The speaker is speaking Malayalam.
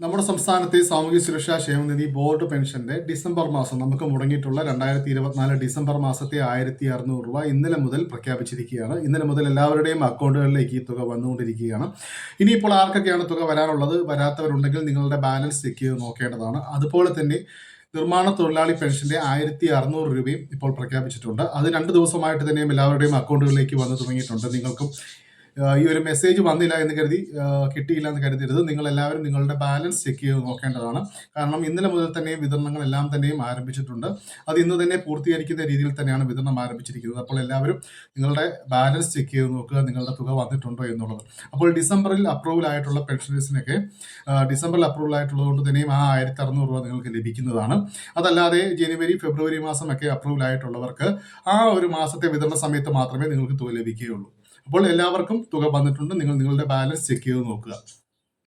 നമ്മുടെ സംസ്ഥാനത്തെ സാമൂഹ്യ സുരക്ഷാ ക്ഷേമനിധി ബോർഡ് പെൻഷന്റെ ഡിസംബർ മാസം നമുക്ക് മുടങ്ങിയിട്ടുള്ള രണ്ടായിരത്തി ഇരുപത്തിനാല് ഡിസംബർ മാസത്തെ ആയിരത്തി അറുന്നൂറ് രൂപ ഇന്നലെ മുതൽ പ്രഖ്യാപിച്ചിരിക്കുകയാണ്. ഇന്നലെ മുതൽ എല്ലാവരുടെയും അക്കൗണ്ടുകളിലേക്ക് ഈ തുക വന്നുകൊണ്ടിരിക്കുകയാണ്. ഇനിയിപ്പോൾ ആർക്കൊക്കെയാണ് തുക വരാനുള്ളത്? വരാത്തവരുണ്ടെങ്കിൽ നിങ്ങളുടെ ബാലൻസ് ചെക്ക് ചെയ്ത് നോക്കേണ്ടതാണ്. അതുപോലെ തന്നെ നിർമ്മാണ തൊഴിലാളി പെൻഷന്റെ ആയിരത്തി അറുന്നൂറ് രൂപയും ഇപ്പോൾ പ്രഖ്യാപിച്ചിട്ടുണ്ട്. അത് രണ്ട് ദിവസമായിട്ട് തന്നെയും എല്ലാവരുടെയും അക്കൗണ്ടുകളിലേക്ക് വന്നു തുടങ്ങിയിട്ടുണ്ട്. നിങ്ങൾക്കും ഈ ഒരു മെസ്സേജ് വന്നില്ല എന്ന് കരുതി കിട്ടിയില്ല എന്ന് കരുതരുത്. നിങ്ങൾ എല്ലാവരും നിങ്ങളുടെ ബാലൻസ് ചെക്ക് ചെയ്ത് നോക്കേണ്ടതാണ്. കാരണം ഇന്നലെ മുതൽ തന്നെ വിതരണങ്ങൾ എല്ലാം തന്നെയും ആരംഭിച്ചിട്ടുണ്ട്. അത് ഇന്ന് തന്നെ പൂർത്തീകരിക്കുന്ന രീതിയിൽ തന്നെയാണ് വിതരണം ആരംഭിച്ചിരിക്കുന്നത്. അപ്പോൾ എല്ലാവരും നിങ്ങളുടെ ബാലൻസ് ചെക്ക് ചെയ്ത് നോക്കുക നിങ്ങളുടെ തുക വന്നിട്ടുണ്ടോ എന്നുള്ളത്. അപ്പോൾ ഡിസംബറിൽ അപ്രൂവൽ ആയിട്ടുള്ള പെൻഷനേഴ്സിനൊക്കെ ഡിസംബറിൽ അപ്രൂവൽ ആയിട്ടുള്ളത് കൊണ്ട് തന്നെയും ആ ആയിരത്തി അറുന്നൂറ് രൂപ നിങ്ങൾക്ക് ലഭിക്കുന്നതാണ്. അതല്ലാതെ ജനുവരി ഫെബ്രുവരി മാസമൊക്കെ അപ്രൂവൽ ആയിട്ടുള്ളവർക്ക് ആ ഒരു മാസത്തെ വിതരണ സമയത്ത് മാത്രമേ നിങ്ങൾക്ക് തുക ലഭിക്കുകയുള്ളൂ. അപ്പോൾ എല്ലാവർക്കും തുക വന്നിട്ടുണ്ട്. നിങ്ങൾ നിങ്ങളുടെ ബാലൻസ് ചെക്ക് ചെയ്ത് നോക്കുക.